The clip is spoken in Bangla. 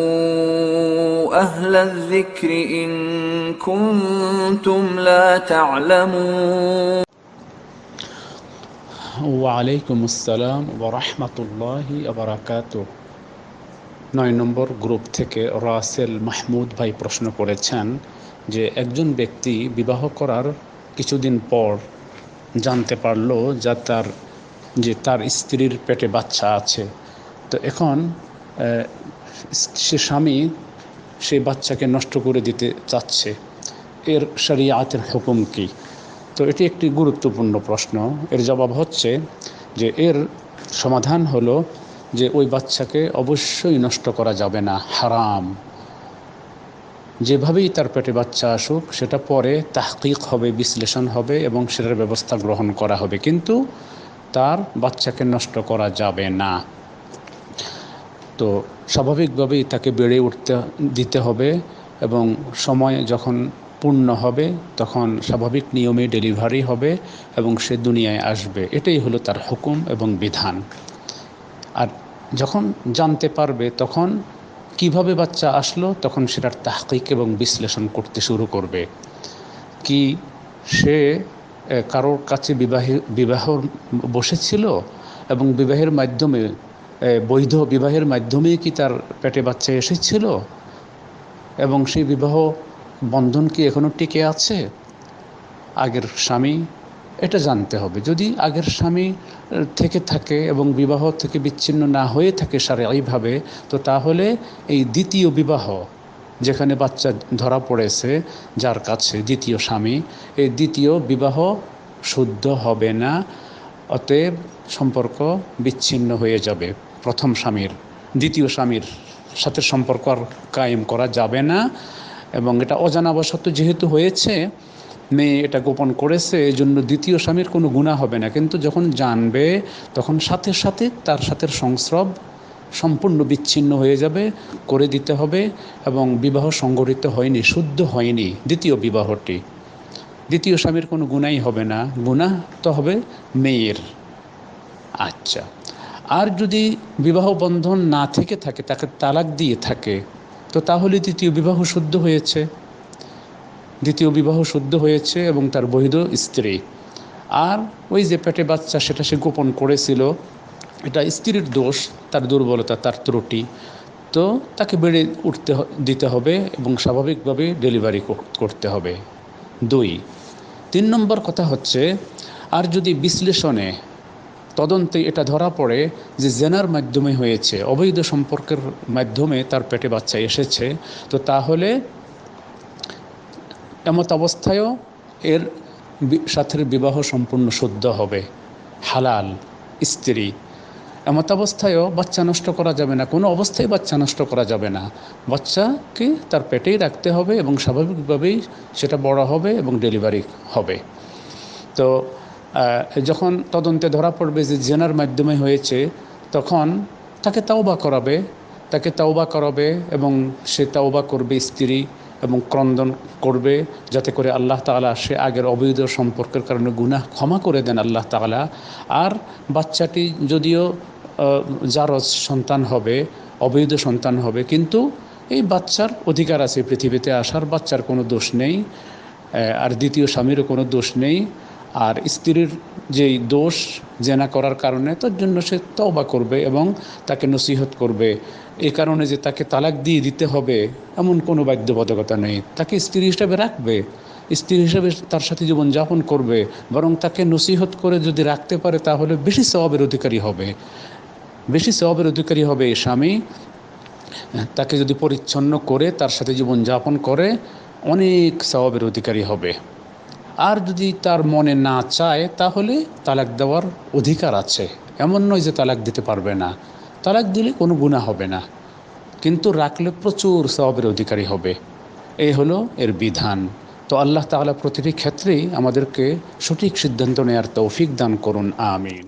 فاسألوا أهل الذكر إن كنتم لا تعلمون ওয়ালাইকুম আসসালাম ওরহমতুল্লাহি আবরাকাত নয় নম্বর গ্রুপ থেকে রাসেল মাহমুদ ভাই প্রশ্ন করেছেন যে একজন ব্যক্তি বিবাহ করার কিছুদিন পর জানতে পারলো যা তার যে তার স্ত্রীর পেটে বাচ্চা আছে তো এখন আহ, সে স্বামী সেই বাচ্চাকে নষ্ট করে দিতে চাচ্ছে। এর শরিয়াতের হুকুম কী? তো এটি একটি গুরুত্বপূর্ণ প্রশ্ন। এর জবাব হচ্ছে যে এর সমাধান হলো যে ওই বাচ্চাকে অবশ্যই নষ্ট করা যাবে না, হারাম। যেভাবেই তার পেটে বাচ্চা আসুক, সেটা পরে তাহকিক হবে, বিশ্লেষণ হবে এবং সেটার ব্যবস্থা গ্রহণ করা হবে। কিন্তু তার বাচ্চাকে নষ্ট করা যাবে না। তো স্বাভাবিকভাবেই তাকে বেড়ে উঠতে, দিতে হবে এবং সময় যখন পূর্ণ হবে তখন স্বাভাবিক নিয়মে ডেলিভারি হবে এবং সে দুনিয়ায় আসবে। এটাই হলো তার হুকুম এবং বিধান। আর যখন জানতে পারবে তখন কীভাবে বাচ্চা আসলো তখন সেটার তাহকিক এবং বিশ্লেষণ করতে শুরু করবে। কি সে কারোর কাছে বিবাহে, বিবাহ বসেছিল এবং বিবাহের মাধ্যমে বৈধ বিবাহের মাধ্যমে কি তার পেটে বাচ্চা এসেছিল? এবং সেই বিবাহ বন্ধন কি এখনও টিকে আছে? আগের স্বামী, এটা জানতে হবে। যদি আগের স্বামী থেকে থাকে এবং বিবাহ থেকে বিচ্ছিন্ন না হয়ে থাকে সারাইভাবে তো তাহলে এই দ্বিতীয় বিবাহ, যেখানে বাচ্চা ধরা পড়েছে, যার কাছে দ্বিতীয় স্বামী, এই দ্বিতীয় বিবাহ শুদ্ধ হবে না, অতএব সম্পর্ক বিচ্ছিন্ন হয়ে যাবে। প্রথম স্বামীর, দ্বিতীয় স্বামীর সাথে সম্পর্ক আর কায়েম করা যাবে না এবং এটা অজানাবশত যেহেতু হয়েছে, মেয়ে এটা গোপন করেছে এই জন্য দ্বিতীয় স্বামীর কোনো গুণা হবে না। কিন্তু যখন জানবে, তখন সাথে সাথে তার সাথে সংস্রব সম্পূর্ণ বিচ্ছিন্ন হয়ে যাবে, করে দিতে হবে এবং বিবাহ সংগঠিত হয়নি, শুদ্ধ হয়নি দ্বিতীয় বিবাহটি। দ্বিতীয় স্বামীর কোনো গুণাই হবে না। গুণা তো হবে মেয়ের। আচ্ছা। আর যদি বিবাহ বন্ধন না থেকে থাকে, তাকে তালাক দিয়ে থাকে, তো তাহলে দ্বিতীয় বিবাহ শুদ্ধ হয়েছে। দ্বিতীয় বিবাহ শুদ্ধ হয়েছে এবং তার বৈধ স্ত্রী। আর ওই যে পেটে বাচ্চা, সেটা সে গোপন করেছিল। এটা স্ত্রীর দোষ, তার দুর্বলতা, তার ত্রুটি। তো তাকে বেড়ে উঠতে দিতে হবে এবং স্বাভাবিকভাবে ডেলিভারি করতে হবে। দুই, তিন নম্বর কথা হচ্ছে, আর যদি বিশ্লেষণে তদন্তে এটা ধরা পড়ে যে জেনার মাধ্যমে হয়েছে, অবৈধ সম্পর্কের মাধ্যমে তার পেটে বাচ্চা এসেছে। তো তাহলে এমত অবস্থায়ও এর সাথে বিবাহ সম্পূর্ণ শুদ্ধ হবে। হালাল, স্ত্রী। এমত অবস্থায়ও বাচ্চা নষ্ট করা যাবে না। কোনো অবস্থায় বাচ্চা নষ্ট করা যাবে না। বাচ্চাকে তার পেটেই রাখতে হবে এবং স্বাভাবিকভাবেই সেটা বড় হবে এবং ডেলিভারি হবে। তো যখন তদন্তে ধরা পড়বে যে জেনার মাধ্যমে হয়েছে, তখন তাকে তাওবা করাবে, তাকে তাওবা করাবে এবং সে তাওবা করবে স্ত্রী এবং ক্রন্দন করবে যাতে করে আল্লাহ তাআলা সে আগের অবৈধ সম্পর্কের কারণে গুনাহ ক্ষমা করে দেন আল্লাহ তাআলা। আর বাচ্চাটি যদিও জারজ সন্তান হবে, অবৈধ সন্তান হবে, কিন্তু এই বাচ্চার অধিকার আছে পৃথিবীতে, আসার বাচ্চার কোনো দোষ নেই আর দ্বিতীয় স্বামীরও কোনো দোষ নেই। আর স্ত্রীর যেই দোষ জেনা করার কারণে, তার জন্য সে তওবা করবে এবং তাকে নসিহত করবে। এই কারণে যে তাকে তালাক দিয়ে দিতে হবে, এমন কোনো বাধ্যবাধকতা নেই। তাকে স্ত্রী হিসাবে রাখবে। স্ত্রী হিসাবে তার সাথে জীবনযাপন করবে। বরং তাকে নসিহত করে যদি রাখতে পারে, তাহলে বেশি স্বভাবের অধিকারী হবে। বেশি স্বভাবের অধিকারী হবে এই স্বামী। তাকে যদি পরিচ্ছন্ন করে, তার সাথে জীবনযাপন করে, অনেক স্বভাবের অধিকারী হবে। আর যদি তার মনে না চায়, তাহলে তালাক দেওয়ার অধিকার আছে। এমন নয় যে তালাক দিতে পারবে না। তালাক দিলে কোনো গুণা হবে না। কিন্তু রাখলে প্রচুর স্বভাবের অধিকারী হবে। এই হলো এর বিধান। তো আল্লাহ তাআলা প্রতিটি ক্ষেত্রেই আমাদেরকে সঠিক সিদ্ধান্ত নেওয়ার তৌফিক দান করুন। আমিন।